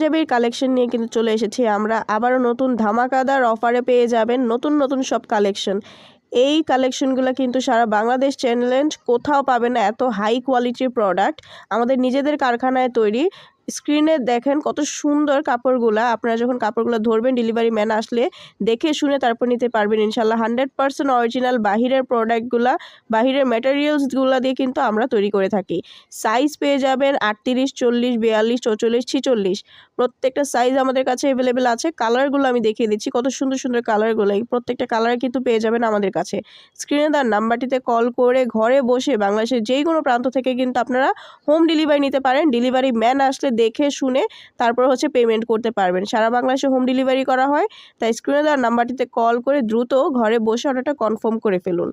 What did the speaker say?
পাঞ্জাবির কালেকশন নিয়ে কিন্তু চলে এসেছি আমরা। আবারও নতুন ধামাকাদার অফারে পেয়ে যাবেন নতুন নতুন সব কালেকশন এই কালেকশনগুলো কিন্তু সারা বাংলাদেশ চ্যালেঞ্জ কোথাও পাবে না, এত হাই কোয়ালিটির প্রোডাক্ট আমাদের নিজেদের কারখানায় তৈরি। স্ক্রিনে দেখেন কত সুন্দর কাপড়গুলা। আপনারা যখন কাপড়গুলো ধরবেন ডেলিভারি ম্যান আসলে দেখে শুনে তারপর নিতে পারবেন ইনশাল্লাহ হান্ড্রেড পার্সেন্ট অরিজিনাল বাহিরের প্রোডাক্টগুলা বাহিরের ম্যাটেরিয়ালসগুলো দিয়ে কিন্তু আমরা তৈরি করে থাকি। সাইজ পেয়ে যাবেন আটত্রিশ, চল্লিশ, বিয়াল্লিশ, চৌচল্লিশ, ছিচল্লিশ। প্রত্যেকটা সাইজ আমাদের কাছে অ্যাভেলেবেল আছে। কালারগুলো আমি দেখিয়ে দিচ্ছি। কত সুন্দর সুন্দর কালারগুলো এই প্রত্যেকটা কালার কিন্তু পেয়ে যাবেন আমাদের কাছে। স্ক্রিনে দেওয়ার নাম্বারটিতে কল করে ঘরে বসে বাংলাদেশের যেই কোনো প্রান্ত থেকে কিন্তু আপনারা হোম ডেলিভারি নিতে পারেন। ডেলিভারি ম্যান আসলে দেখে শুনে তারপর হচ্ছে পেমেন্ট করতে পারবেন। সারা বাংলাদেশে হোম ডেলিভারি করা হয়, তাই স্ক্রিনে দেওয়ার নাম্বারটিতে কল করে দ্রুত ঘরে বসে অর্ডারটা কনফার্ম করে ফেলুন।